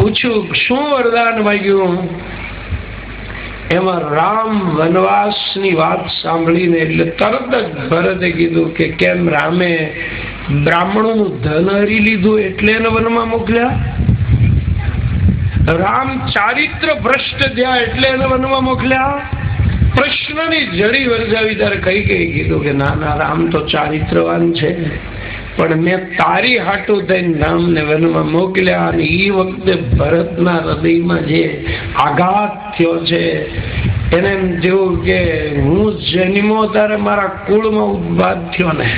પૂછ્યું, શું વરદાન માગ્યું? એમાં રામ વનવાસની વાત સાંભળીને એટલે તરત જ ભરતે કીધું કે, કેમ રામે બ્રાહ્મણોનું ધન હરી લીધું એટલે એને વનમાં મોકલ્યા? રામ ચારિત્ર ભ્રષ્ટ થયા એટલે એને વનમાં મોકલ્યા. પ્રશ્નની જડી વરજાવી ત્યારે કઈ કઈ કીધું કે, ના ના, રામ તો ચારિત્રવાન છે. પણ મેં તારી હાટું થઈને રામને વનમાં મોકલ્યા અને એ વખતે ભરતના હૃદયમાં જે આઘાત થયો છે, એને એમ થયું કે હું જન્મો ત્યારે મારા કુળમાં ઉદ્ભાત થયો ને.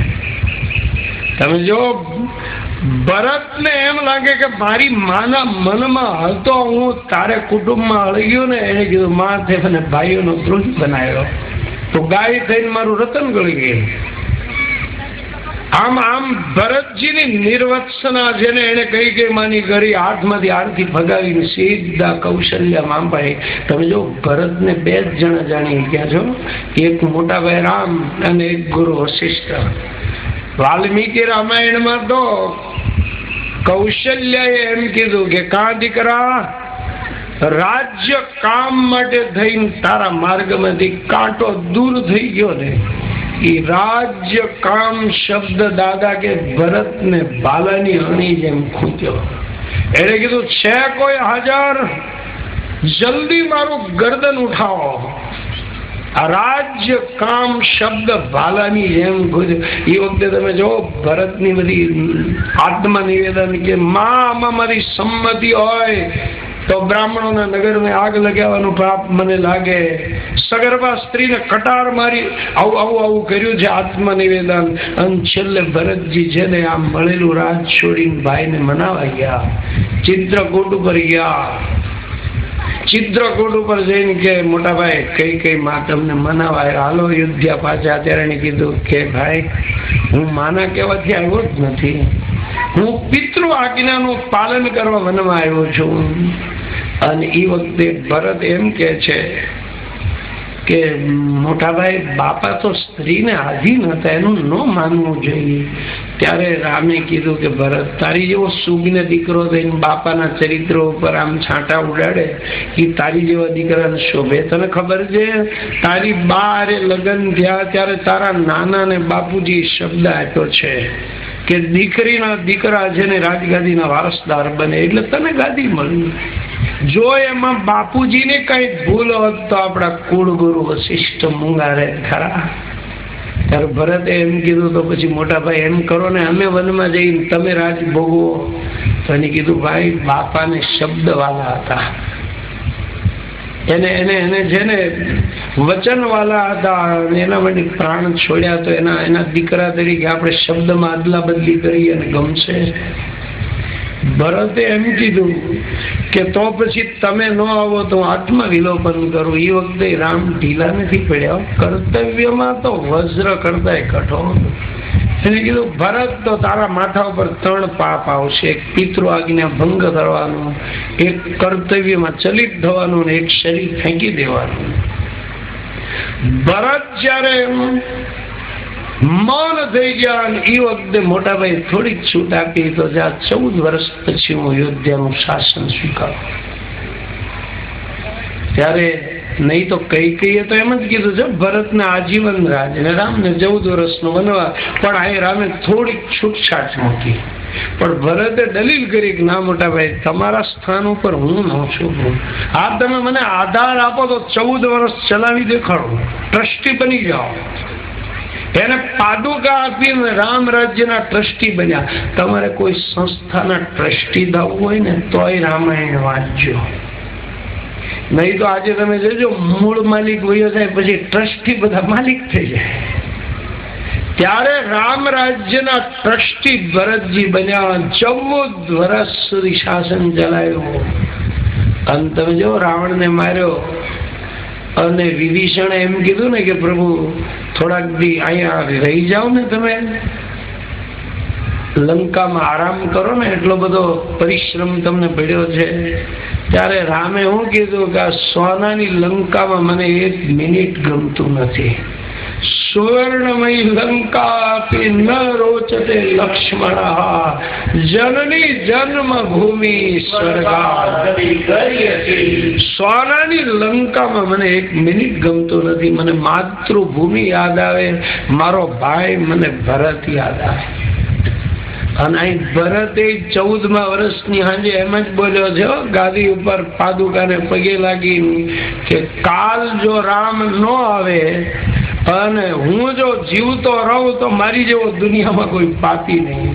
તમે જો, ભરતને એમ લાગે કે મારી માના મનમાં હતો હું તારે કુટુંબમાં હળગ્યો ને, એને કીધું માથે અને ભાઈઓનો ધ્રુજ બનાવ્યો. તો ગાય થઈને મારું રતન ગળી ગયું. આમ આમ ભરતજીની નિર્વત્સના જેને એને કઈ કઈ માની કરી હાથમાંથી આરતી ભગાવીને સીધા કૌશલ્ય માંભાઈ તમે જો ભરતને બે જ જણા જાણી ગયા છો, એક મોટા ભાઈ રામ અને એક ગુરુ વશિષ્ઠ. વાલ્મીકી રામાયણમાં તો કૌશલ્યાએ એમ કીધું કે, કા દીકરા, રાજ્ય કામ માટે થઈને તારા માર્ગમાંથી કાંટો દૂર થઈ ગયો ને એ રાજ્ય કામ શબ્દ દાદા કે ભરત ને બાલાની અણી જેમ ખૂટ્યો એને કીધું છે કોઈ હાજર જલ્દી મારું ગરદન ઉઠાવો આ રાજ્ય કામ શબ્દ ભાલાની જેમ ગુજ એ વખતે તમે જો ભરતની બધી આત્મનિવેદન કે માં આમાં મારી સંમતિ હોય તો બ્રાહ્મણોના નગરને આગ લગાવવાનું પાપ મને લાગે. સગર્ભા સ્ત્રીને કટાર મારી આવું આવું આવું કર્યું છે આત્મનિવેદન. અને છેલ્લે ભરતજી છે ને આમ મળેલું રાજ છોડીને ભાઈને મનાવા ગયા. ચિત્રકૂટ ઉપર ગયા. ચિત્રકૂટ ઉપર જઈને કે મોટા કઈ કઈ માં તમને મનાવાય? હાલો યુદ્ધ્યા પાછા ત્યારે કીધું કે ભાઈ, હું માના કહેવાથી આવ્યો જ નથી. હું પિતૃ આજ્ઞાનું પાલન કરવા વનમાં આવ્યો છું. અને એ વખતે ભરત એમ કે છે કે મોટાભાઈ, બાપા તો સ્ત્રીને આધીન હતા, એનું ન માનવું જોઈએ. ત્યારે રામે કીધું કે ભરત, તારી જેવો સુગ્ન દીકરો થઈને બાપાના ચરિત્ર ઉપર આમ છાંટા ઉડાડે એ તારી જેવા દીકરાને શોભે. તને ખબર છે? તારી બારે લગ્ન થયા ત્યારે તારા નાના ને બાપુજી શબ્દ આપ્યો છે કે દીકરીના દીકરા છે ને રાજગાદીના વારસદાર બને. એટલે તને ગાદી મળી. જો એમાં બાપુજીને કઈ ભૂલ હોત તો આપણા કુળગુરુ વશિષ્ઠ મુંગારે ખરા. ત્યારે ભરતે એમ કીધું તો પછી મોટા ભાઈ એમ કરો ને અમે વનમાં જઈને તમે રાજ ભોગવો. તો એને કીધું, ભાઈ, બાપાને શબ્દ વાલા હતા. એને એને એને છે ને વચન વાલા હતા એના માટે પ્રાણ છોડ્યા તો એના એના દીકરા તરીકે આપણે શબ્દમાં અદલા બદલી કરી અને ગમશે. ભરતે એમ કીધું કે તો પછી તમે ન આવો તો આત્મવિલોપન કરું. એ વખતે રામ ઢીલા નથી પડ્યા. કર્તવ્યમાં તો વજ્ર કરતા કઠો એને કીધું, ભરત તો તારા માથા ઉપર ત્રણ પાપ આવશે. એક પિતૃ આજ્ઞા ભંગ કરવાનું, એક કર્તવ્યમાં ચલિત થવાનો અને એક શરીર ફેંકી દેવાનું. ભરત જ્યારે મૌન થઈ ગયા એ વખતે મોટાભાઈ થોડીક છૂટ આપી તો જ્યાં ચૌદ વર્ષ પછી હું યોદ્ધાનું શાસન સ્વીકારું. ત્યારે નહીં તો કઈ કહીએ તો એમ જ કીધું છે ભરતને આજીવન રાજ અને રામને ચૌદ વર્ષનું બનવા પણ આ રામે થોડીક છૂટછાટ મૂકી. પણ ભરતે દલીલ કરી કે, ના મોટા ભાઈ તમારા સ્થાન ઉપર હું ન છું. આ તમે મને આધાર આપો તો ચૌદ વર્ષ ચલાવી દેખાડો. ટ્રસ્ટી બની જાઓ. એને પાદુકા આપીને રામ રાજ્યના ટ્રસ્ટી બન્યા. તમારે કોઈ સંસ્થાના ટ્રસ્ટી થવું હોય ને તોય રામાયણ વાંચજો. નહીં તો આજે તમે જોજો, મૂળ માલિક વયો જાય, પછી ટ્રસ્ટી બધા માલિક થઈ જાય. ત્યારે રામ રાજ્યના ટ્રસ્ટી ભરતજી બન્યા ચૌદ વર્ષ સુધી શાસન ચલાવ્યું. અને તમે જો રાવણને માર્યો અને વિભીષણે એમ કીધું ને કે પ્રભુ, થોડાક દી અહીંયા રહી જાઓ ને તમે. લંકામાં આરામ કરો ને, એટલો બધો પરિશ્રમ તમને પડ્યો છે. ત્યારે રામે હું કીધું કે આ સોનાની લંકામાં મને એક મિનિટ ગમતું નથી. સુવર્ણમય લંકાપી ન રોચતે લક્ષ્મણ. જનની જન્મભૂમિ સોનાની લંકામાં મને એક મિનિટ ગમતો નથી. મને માતૃભૂમિ યાદ આવે. મારો ભાઈ મને ભરત યાદ આવે. અને અહીં ભરતે ચૌદમા વર્ષની સાંજે એમ જ બોલ્યો છે ગાદી ઉપર પાદુકાને પગે લાગી કે કાલ જો રામ ન આવે અને હું જો જીવતો રહું તો મારી જેવો દુનિયામાં કોઈ પાપી નહીં.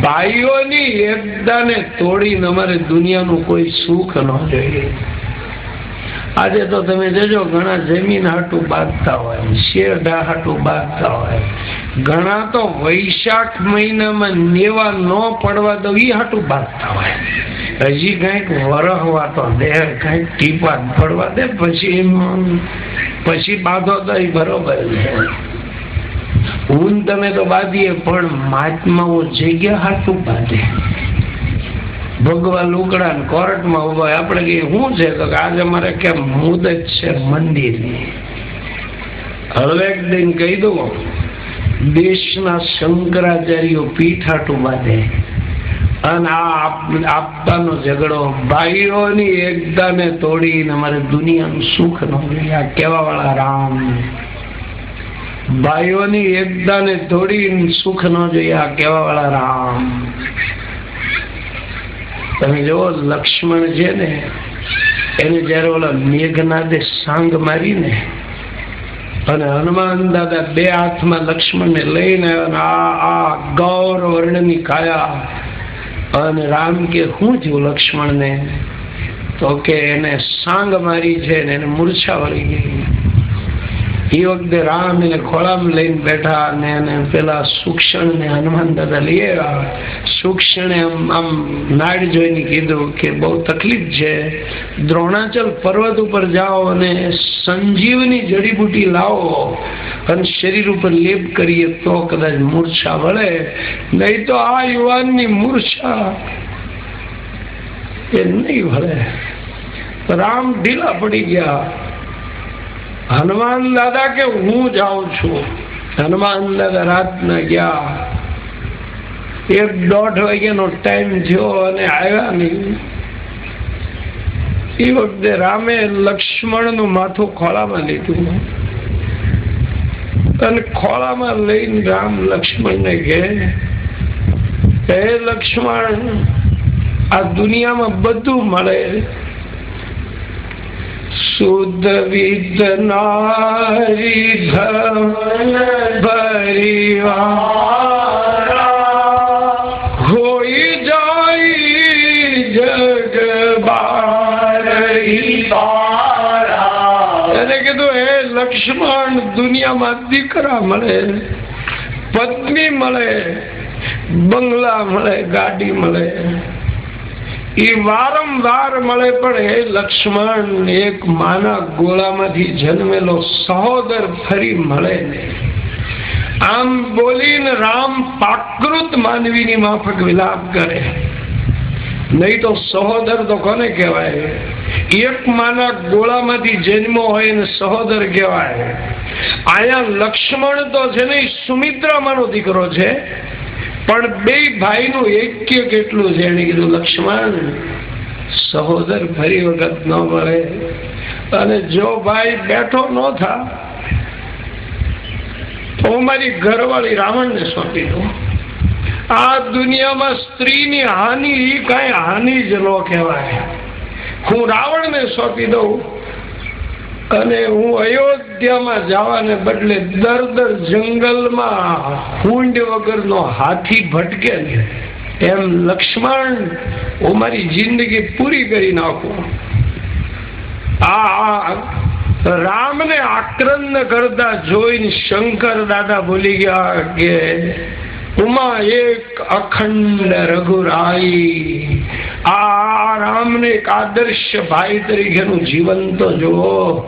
ભાઈઓની એકતાને તોડીને અમારે દુનિયાનું કોઈ સુખ ન જોઈએ. આજે તો તમે જોજો, ઘણા જમીન હાટું બાંધતા હોય શેરઢા હાટું બાંધતા હોય. ઘણા તો વૈશાખ મહિનામાં નેવા ન પડવા દો એ હાટું બાંધતા હોય. હજી કંઈક વરહવા તો દે, કંઈક ટીપા પડવા દે, પછી પછી બાંધો તો એ બરોબર છે. ઊન તમે તો બાંધીએ, પણ મહાત્માઓ જગ્યા હાટું બાંધે. ભગવાન લુકડા કોર્ટમાં ઊભા. આપણે કે શું છે? તો કે, આજે અમારે કેમ મુદત છે મંદિરની. હવે એક દિન કહી દઉં દેશના શંકરાચાર્યો પીઠાટું બાંધે. અને આ આપતાનો ઝઘડો, ભાઈઓની એકતાને તોડીને અમારે દુનિયાનું સુખ ન જોઈએ આ કેવા વાળા રામ. ભાઈઓની એકતાને તોડીને સુખ ન જોઈએ, આ કેવા વાળા રામ. તમે જુઓ લક્ષ્મણ છે ને, એને જયારે ઓલા મેઘનાદે સાંગ મારીને અને હનુમાન દાદા બે હાથમાં લક્ષ્મણને લઈને આવ્યા અને આ આ ગૌર વર્ણની કાયા અને રામ કે શું થયું લક્ષ્મણને, તો કે એને સાંગ મારી છે ને એને મૂર્છા વળી ગઈ. એ વખતે રામ એને ખોળામ લઈને બેઠા અને એને પેલા સુક્ષણ ને હનુમાન દાદા લઈ આવ્યા આમ આમ નાડ જોઈને કીધું કે બહુ તકલીફ છે દ્રોણાચલ પર્વત ઉપર જાઓ અને સંજીવની જડીબુટી લાવો અને શરીર ઉપર લેપ કરીએ તો કદાચ મૂર્છા વળે નહીં તો આ યુવાનની મૂર્છા એ નહીં વળે રામ ઢીલા પડી ગયા હનુમાન દાદા કે હું જાઉં છું? હનુમાન દાદા રાતના ગયા. એક દોઢ વાગ્યાનો ટાઈમ થયો અને આવ્યા નહીં. એ વખતે રામે લક્ષ્મણનું માથું ખોળામાં લીધું. અને ખોળામાં લઈને રામ લક્ષ્મણને કહે, હે લક્ષ્મણ, આ દુનિયામાં બધું મળે. શુદ્ધ વિદ નારી ધન ભરિવારા હોઈ જાય જગ બારી એને કીધું, હે લક્ષ્મણ, દુનિયામાં દીકરા મળે, પત્ની મળે, બંગલા મળે, ગાડી મળે એ વારંવાર મળે પણ હે લક્ષ્મણ એક માના ગોળામાંથી જન્મેલો સહોદર ફરી મળે નહીં આમ બોલીને રામ પાકૃત માનવીની માફક વિલાપ કરે. નહીં તો સહોદર તો કોને કહેવાય? એક માના ગોળામાંથી જન્મો હોય ને સહોદર કહેવાય. આયા લક્ષ્મણ તો છે ને સુમિત્રામાંનો દીકરો છે. પણ બે ભાઈનું એક્ય કેટલું છે? એને કીધું, લક્ષ્મણ, સહોદર ફરી વખત ન મળે. અને જો ભાઈ બેઠો ન થા, તો મારી ઘરવાળી રાવણને સોંપી દઉં. આ દુનિયામાં સ્ત્રીની હાનિ એ કાંઈ હાનિ જ ન કહેવાય. હું રાવણને સોંપી દઉં અને હું અયોધ્યામાં જવાને બદલે દર દર જંગલમાં હુંડ વગરનો હાથી ભટકે એમ લક્ષ્મણ, હું મારી જિંદગી પૂરી કરી નાખું. આ રામને આક્રંદ કરતા જોઈને શંકર દાદા ભૂલી ગયા કે ઉમા એક અખંડ રઘુરાઈ. આ રામને એક આદર્શ ભાઈ તરીકેનું જીવન તો જુઓ.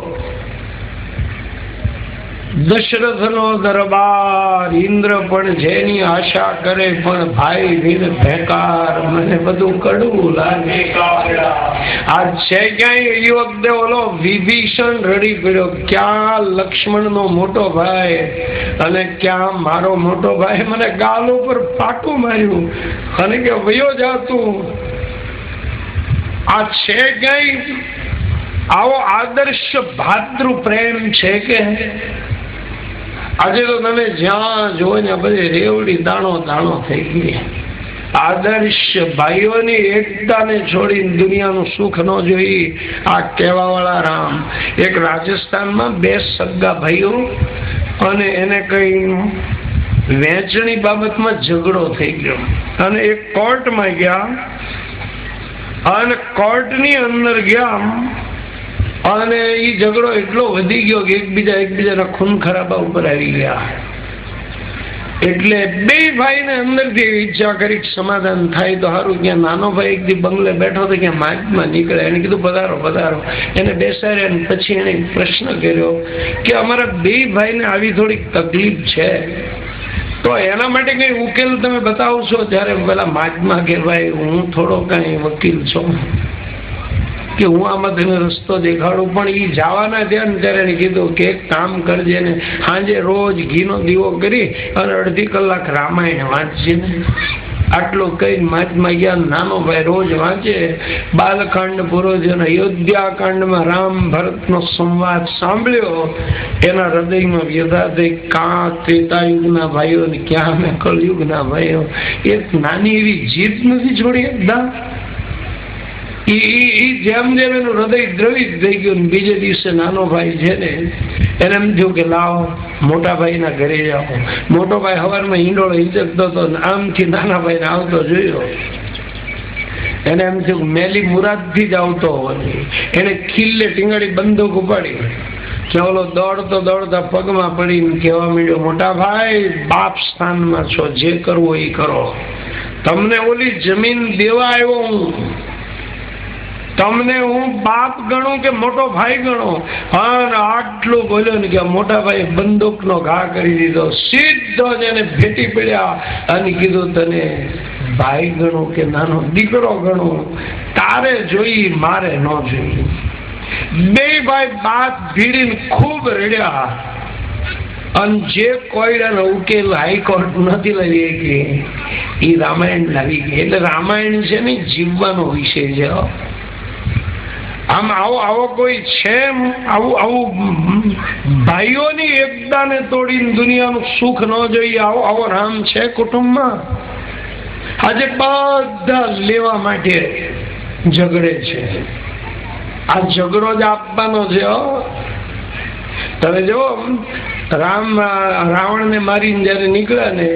દશરથનો દરબાર ઇન્દ્ર પણ જેની આશા કરે પણ ભાઈ વિન ભેકાર, મને બધું કડવું લાગે. આ છે ક્યાંય? યુવક વખતે ઓલો વિભીષણ રડી પડ્યો. ક્યાં લક્ષ્મણ નો મોટો ભાઈ? અને ક્યાં મારો મોટો ભાઈ? મને ગાલ ઉપર પાટું માર્યું. અને કે, વયો જાતું આ છે ક્યાંય? આવો આદર્શ ભાતૃ પ્રેમ છે કે? આજે તો તમે જ્યાં જોવો ને બધી રેવડી દાણો દાણો થઈ ગઈ. આદર્શ ભાઈઓની એકતાને છોડીને દુનિયાનું સુખ ન જોઈ આ કહેવાવાળા રામ. એક રાજસ્થાનમાં બે સગા ભાઈઓ અને એને કઈ વેચણી બાબતમાં ઝઘડો થઈ ગયો. અને એક કોર્ટમાં ગયા. અને કોર્ટની અંદર ગયા. અને એ ઝઘડો એટલો વધી ગયો કે એકબીજા એકબીજાના ખૂન ખરાબા ઉપર આવી ગયા. એટલે બે ભાઈને અંદરથી ઈચ્છા કરી સમાધાન થાય તો સારું ક્યાં નાનો ભાઈ એક દી બંગલે બેઠો તો ક્યાં માર્ગમાં નીકળે. એને કીધું, પધારો પધારો. એને બેસાડ્યા અને પછી એને પ્રશ્ન કર્યો કે અમારા બે ભાઈને આવી થોડીક તકલીફ છે. તો એના માટે કઈ ઉકેલ તમે બતાવશો? જ્યારે પેલા માજમાં કે ભાઈ હું થોડો કઈ વકીલ છું. કે હું આમાં તને રસ્તો દેખાડું, પણ એ જવાના થયા ત્યારે એને કીધું કે એક કામ કરજે ને સાંજે રોજ ઘીનો દીવો કરી અને અડધી કલાક રામાયણ વાંચજે. ને આટલું કઈ મહાત્મા ગયા નાનો ભાઈ રોજ વાંચે. બાલકાંડ પૂરો થયો અયોધ્યાકાંડમાં રામ ભરતનો સંવાદ સાંભળ્યો. એના હૃદયમાં વ્યથા થઈ, કાં ત્રેતાયુગના ભાઈઓ ને ક્યાં મેં કલયુગના ભાઈઓ? એક નાની એવી જીત નથી છોડી એકદમ જેમ જેમ એનું હૃદય દ્રવિત થઈ ગયું બીજે દિવસે નાનો ભાઈ છે ને, એને એમ થયું કે લાવો, મોટા ભાઈના ઘરે જાઓ. મોટો ભાઈ હવારમાં ઈંડોળો હિંચકતો હતો આમથી નાના ભાઈને આવતો જોયો. એને એમ થયું મેલી મુરાદથી જ આવતો હોવાની. એને ખીલ્લે ટીંગાડી બંદૂક ઉપાડી. ચાલો દોડતો દોડતા પગમાં પડીને કહેવા માંડ્યો, મોટા ભાઈ, બાપ સ્થાનમાં છો, જે કરવો એ કરો. તમને ઓલી જમીન દેવા આવ્યો હું. તમને હું બાપ ગણું કે મોટો ભાઈ ગણો? અને આટલું બોલ્યો ને કે મોટા ભાઈ બંદૂક નો ઘા કરી દીધો. સીધો જ એને ભેટી પડ્યા અને કીધું, તને ભાઈ ગણો કે નાનો દીકરો ગણો? તારે જોઈ, મારે ન જોઈ. બે ભાઈ બાપ ભીડીને ખૂબ રડ્યા. અને જે કોયડાનો ઉકેલ હાઈકોર્ટ નથી લાવી કે એ રામાયણ લાવી ગઈ. એટલે રામાયણ છે ને જીવવાનો વિષય છે. આમ આવો આવો કોઈ છે? આવું આવું ભાઈઓની એકતાને તોડીને દુનિયાનું સુખ ન જોઈએ, આવો આવો રામ છે કુટુંબમાં? આજે બધા લેવા માટે ઝઘડે છે. આ ઝઘડો જ આપવાનો છે તમે જો રામ રાવણ ને મારીને જયારે નીકળ્યા ને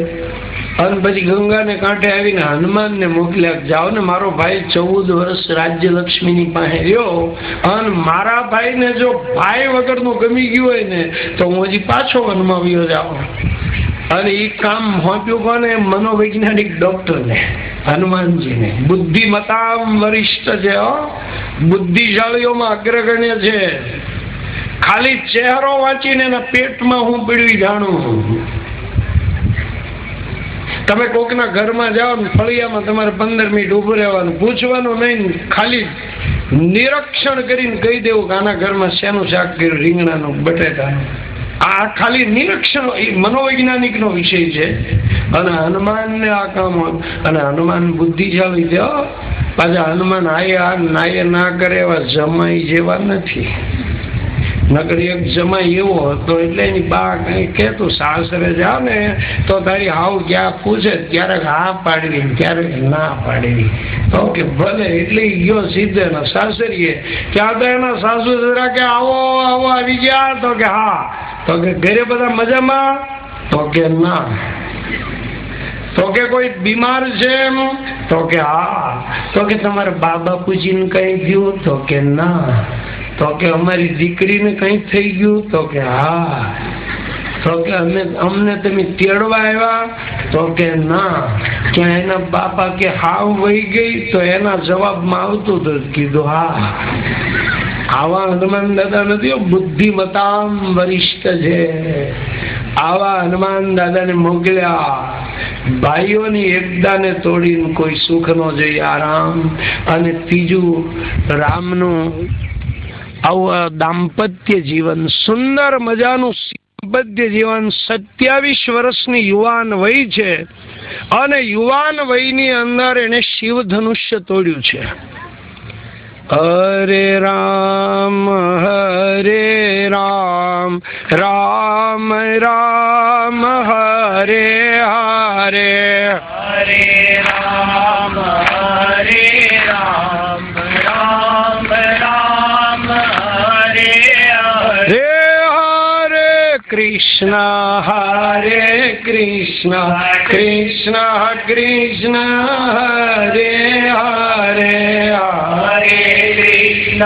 અને પછી ગંગાને કાંઠે આવીને હનુમાનને મોકલ્યા જાઓ ને મારો ભાઈ ચૌદ વર્ષ રાજ્ય લક્ષ્મીની પાસે રહ્યો. અને મારા ભાઈને જો ભાઈ વગરનું ગમી ગયું હોય ને, તો હું હજી પાછો વનમાં વ્યો જાઉં. અને એ કામ સોંપ્યું કોને? મનોવૈજ્ઞાનિક ડોક્ટરને, હનુમાનજીને. બુદ્ધિમતામ વરિષ્ઠ છે, હો. બુદ્ધિશાળીઓમાં અગ્રગણ્ય છે. ખાલી ચહેરો વાંચીને એના પેટમાં હું પીડવી જાણું. તમે કોકના ઘરમાં જાઓ ને ફળિયામાં તમારે પંદર મિનિટ ઉભું રહેવાનું. પૂછવાનું નહીં, ખાલી નિરીક્ષણ કરીને કહી દેવું કે આના ઘરમાં શેનું શાક કર્યું, રીંગણાનું, બટેટાનું. આ ખાલી નિરીક્ષણ, એ મનોવૈજ્ઞાનિક નો વિષય છે. અને હનુમાન ને આ કામ અને હનુમાન બુદ્ધિશાળી થયો. પાછા હનુમાન આયા નાય ના કરે એવા જમાઈ જેવા નથી. નગર એક જમાઈ એવો હતો એટલે એની બા કઈ કેતું સાસરે જા ને, તો તારી હાવ ક્યાં પૂછે ક્યારેક હા પાડવી ક્યારેક ના પાડવી. તો કે, ભલે, એટલે ગયો સીધે ને સાસરીએ. ત્યાં તો એના સાસુ સસરા કે આવો આવો, આવી ગયા. તો કે, હા. તો કે, ઘરે બધા મજામાં? તો કે, ના. તો કે, કોઈ બીમાર છે એમ? તો કે, હા. તો કે, તમારે બાબા પૂછીને કઈ ગયું તો કે, ના. તો કે અમારી દીકરીને કઈ થઈ ગયું? તો કે હા. તો કે અમે અમને તમે તેડવા આવ્યા? તો કે ના. તો એના બાપા કે હાવ વહી ગઈ, તો એના જવાબમાં આવતું તો કીધું, હા. આવા હનુમાન દાદા નથી બુદ્ધિમતામ વરિષ્ઠ છે. આવા હનુમાન દાદાને મોકલ્યા. ભાઈઓની એકતાને તોડીને કોઈ સુખ નો જોઈએ, આરામ. અને ત્રીજું, રામનું આવું દાંપત્ય જીવન, સુંદર મજાનું દાંપત્ય જીવન સત્યાવીસ વર્ષની યુવાન વય છે અને યુવાન વયની અંદર એને શિવ ધનુષ્ય તોડ્યું છે. હરે રામ હરે રામ રામ રામ, હરે હરે. હરે કૃષ્ણ હરે કૃષ્ણ કૃષ્ણ કૃષ્ણ હરે હરે હરે કૃષ્ણ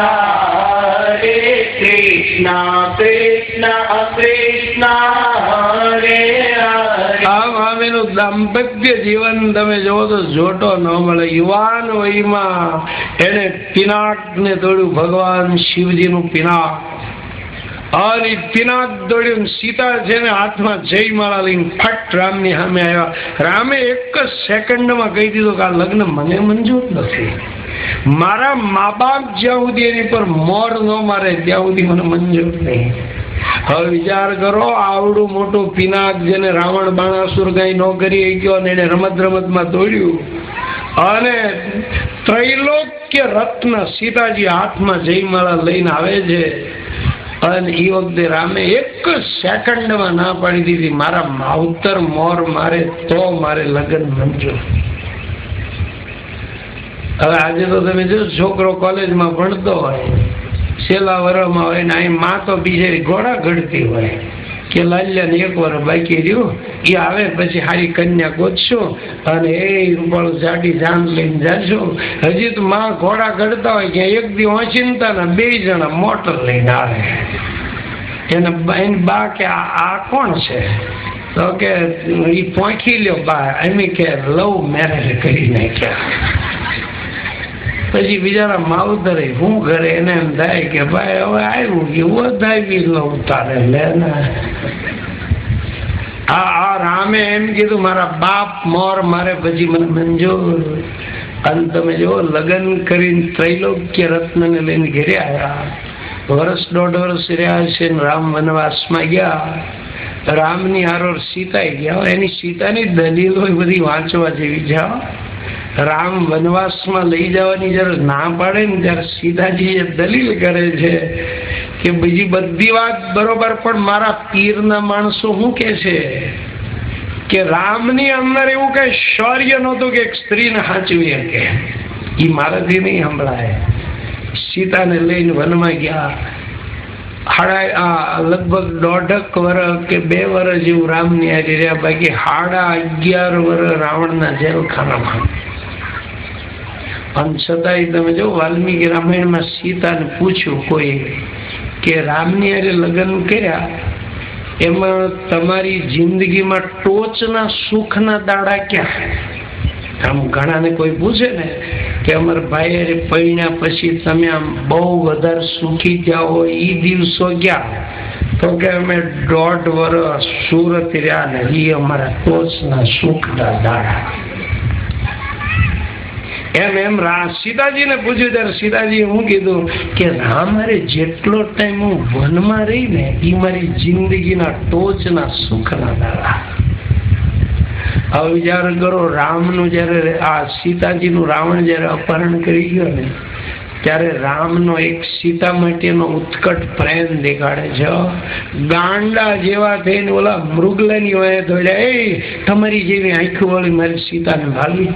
હરે કૃષ્ણ કૃષ્ણ કૃષ્ણ હરે આમ આમ એનું દાંપત્ય જીવન તમે જોવો તો જોટો ન મળે. યુવાન વયમાં એને પિનાક ને તોડ્યું ભગવાન શિવજીનું પિનાક. ઈ પિનાક દોડ્યું સીતા છે હાથમાં જયમાળા લઈને ફટ રામની સામે આવ્યા. રામે એક જ સેકન્ડમાં કહી દીધું કે આ લગ્ન મને મંજૂર નથી. મારા મા બાપ જ્યાં સુધી એની પર મોર ન મારે ત્યાં સુધી મને મંજૂર નહીં. હવે વિચાર કરો, આવડું મોટું પિનાક જેને રાવણ બાણાસુર કઈ ન કરી ગયો અને એને રમત રમતમાં દોડ્યું. અને ત્રૈલોક્ય રત્ન સીતાજી હાથમાં જયમાળા લઈને આવે છે. અને એ વખતે રામે એક સેકન્ડમાં ના પાડી દીધી, મારા માવતર મોર મારે, તો મારે લગ્ન મંજૂર હવે આજે તો તમે જો છોકરો કોલેજમાં ભણતો હોય, છેલ્લા વર્ષમાં હોય ને અહીં માં તો બીજે ઘોડા ઘડતી હોય. કે લાલ્યાને એક વાર બાકી રહ્યું. એ આવે પછી હારી કન્યા ગોતશું અને એ રૂપાળું જાડી જાન લઈને જાશો હજી તો માં ઘોડા ઘડતા હોય કે એક દી ઓચિંતા ને બે જણા મોટર લઈને આવે. એને એની બા કે આ કોણ છે? તો કે એ પોંખી લ્યો બા. એમ કે, લવ મેરેજ કરી નાખ્યા. પછી બિચારા માવતરે શું કરે એને એમ થાય કે ભાઈ હવે આવ્યું કે થાય લઉં ઉતારે લે ને. આ રામે એમ કીધું, મારા બાપ મોર, મારે પછી મને મંજૂર અને તમે જો લગ્ન કરીને ત્રૈલોક્ય રત્નને લઈને ઘેરે આવ્યા. વર્ષ દોઢ વર્ષ રહ્યા છે રામ વનવાસમાં ગયા. રામની હારોર સીતાઈ ગયા. એની સીતાની દલીલો બધી વાંચવા જેવી છે. રામ વનવાસમાં લઈ જવાની જ્યારે ના પાડે ને ત્યારે એ દલીલ કરે છે કે બીજી બધી વાત બરોબર, પણ મારા પીરના માણસો શું કે છે? કે રામની અંદર એવું કઈ શૌર્ય નહોતું કે એક સ્ત્રીને સાચવી શકે. એ મારાથી નહીં સંભળાય. સીતાને લઈને વનમાં ગયા. હાડા, આ લગભગ દોઢક વર્ષ કે બે વર્ષ જેવું રામની હારી રહ્યા બાકી હાડા અગિયાર વર્ષ રાવણના જેલખાનામાં. અને છતાંય તમે જો વાલ્મીકી રામાયણમાં સીતાને પૂછ્યું કોઈ કે રામની અરે લગ્ન કર્યા, એમાં તમારી જિંદગીમાં ટોચના સુખના દાડા ક્યાં? આમ ઘણાને કોઈ પૂછે ને કે અમારા ભાઈ અરે પૈણ્યા પછી તમે આમ બહુ વધારે સુખી હોય એ દિવસો ક્યાં? તો કે અમે દોઢ વર્ષ સુરત રહ્યા ને એ અમારા ટોચના સુખના દાડા. એમ એમ સીતાજીને પૂછ્યું ત્યારે સીતાજીએ હું કીધું કે રામ મારે જેટલો ટાઈમ હું વનમાં રહીને એ મારી જિંદગીના ટોચના સુખના દાડા હવે વિચાર કરો રામનું જ્યારે આ સીતાજીનું રાવણ જ્યારે અપહરણ કરી ગયો ને, ત્યારે રામનો એક સીતા માટેનો ઉત્કટ પ્રેમ દેખાડે છે. ગાંડા જેવા થઈને ઓલા મૃગલાની હોય દોડ્યા, એ, તમારી જેવી આંખો વાળી મારી સીતાને ભાગી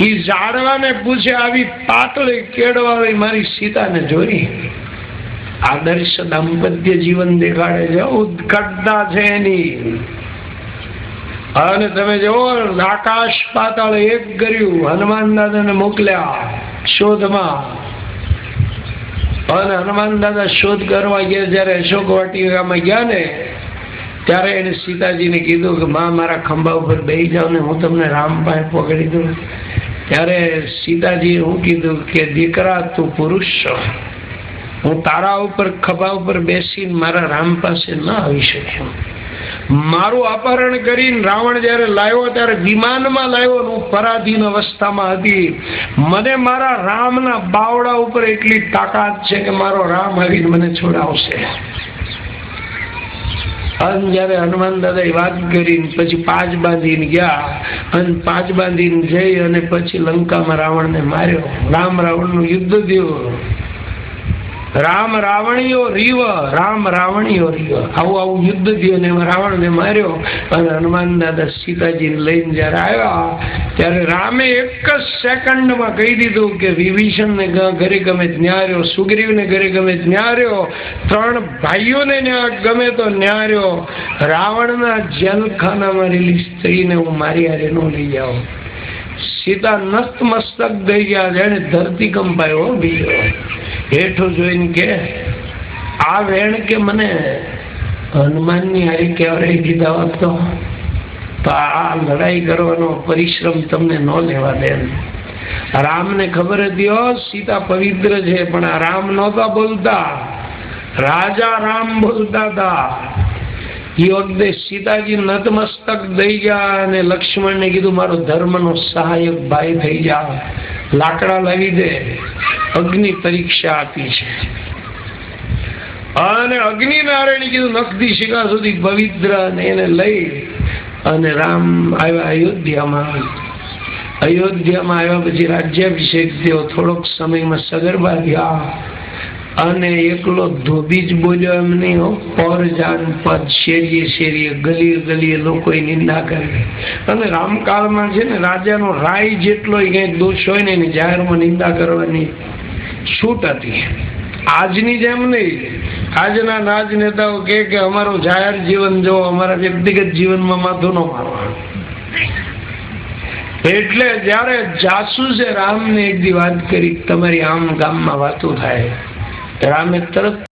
એ ઝાડવાને પૂછે આવી પાતળી કેળવાળી મારી સીતાને જોરી આદર્શ દાંપત્ય જીવન દેખાડે છે ઉત્કટતા છે એની. અને તમે જુઓ, આકાશ પાતાળ એક કર્યું હનુમાન દાદાને મોકલ્યા શોધમાં. અને હનુમાન દાદા શોધ કરવા ગયા જ્યારે અશોક વાટિકામાં ગયા ને, ત્યારે એને સીતાજીને કીધું કે, માં, મારા ખંભા ઉપર બેસી જાઓ ને, હું તમને રામ પાસે પકડી દઉં. ત્યારે સીતાજીએ હું કીધું કે, દીકરા, તું પુરુષ છો. હું તારા ઉપર, ખભા ઉપર બેસીને મારા રામ પાસે ન આવી શક્યો. મારું અપહરણ કરીને રાવણ જ્યારે લાવ્યો, ત્યારે વિમાનમાં લાવ્યો હું પરાધીન અવસ્થામાં હતી. મને મારા રામના બાવડા ઉપર એટલી તાકાત છે કે મારો રામ આવીને મને છોડાવશે. અને જયારે હનુમાન દાદાએ વાત કરીને પછી પાંચ બાંધીને ગયા, અને પાંચ બાંધીને જઈ અને પછી લંકામાં રાવણને માર્યો. રામ રાવણનું યુદ્ધ થયું. રામ રાવણીઓ રીવ, રામ રાવણીઓ રીવ. આવું આવું યુદ્ધ થયું ને એમાં રાવણને માર્યો અને હનુમાન દાદા સીતાજીને લઈને જ્યારે આવ્યા, ત્યારે રામે એક જ સેકન્ડમાં કહી દીધું કે વિભીષણને ને ઘરે ગમે ન્યાર્યો, સુગ્રીવને ઘરે ગમે ન્યાર્યો, ત્રણ ભાઈઓને ગમે તો ન્યાર્યો. રાવણના જેલખાનામાં રહેલી સ્ત્રીને હું મારી હારે નો લઈ જાઉં. સીતા નસ્તમસ્તક થઈ ગયા જેને ધરતી કંપાયો બીજો. હેઠું જોઈને કે, આ વેણ કે મને હનુમાનની હારી કહેવાય દીધા હોત તો આ લડાઈ કરવાનો પરિશ્રમ તમને ન લેવા દે રામને ખબર હતી સીતા પવિત્ર છે, પણ આ રામ નહોતા બોલતા. રાજા રામ બોલતા હતા એ વખતે સીતાજી નતમસ્તક દઈ ગયા અને લક્ષ્મણને કીધું, મારો ધર્મનો સહાયક ભાઈ થઈ જા. લાકડા લાવી દે, અગ્નિ પરીક્ષા આપી છે. અને અગ્નિ નારાયણ કીધું નકદી શિખા સુધી પવિત્ર ને એને લઈ અને રામ આવ્યા અયોધ્યામાં. અયોધ્યામાં આવ્યા પછી રાજ્યાભિષેક થયો, થોડોક સમયમાં સગર્ભા થયા. અને એકલો ધોબી જ બોલ્યો એમ નહીં હો. પરજાન પદ શેરીએ શેરીએ ગલીએ ગલીએ લોકોએ નિંદા કરી અને રામકાળમાં છે ને રાજાનો રાય જેટલો ક્યાંય દોષ હોય ને જાહેરમાં નિંદા કરવાની છૂટ હતી. આજની જેમ નહીં. આજના રાજનેતાઓ કે કે અમારું જાહેર જીવન જો અમારા વ્યક્તિગત જીવનમાં માથું ન મારવાનું એટલે જ્યારે જાસૂસે રામને એક દી વાત કરી તમારી આમ ગામમાં વાતો થાય. રામે તરત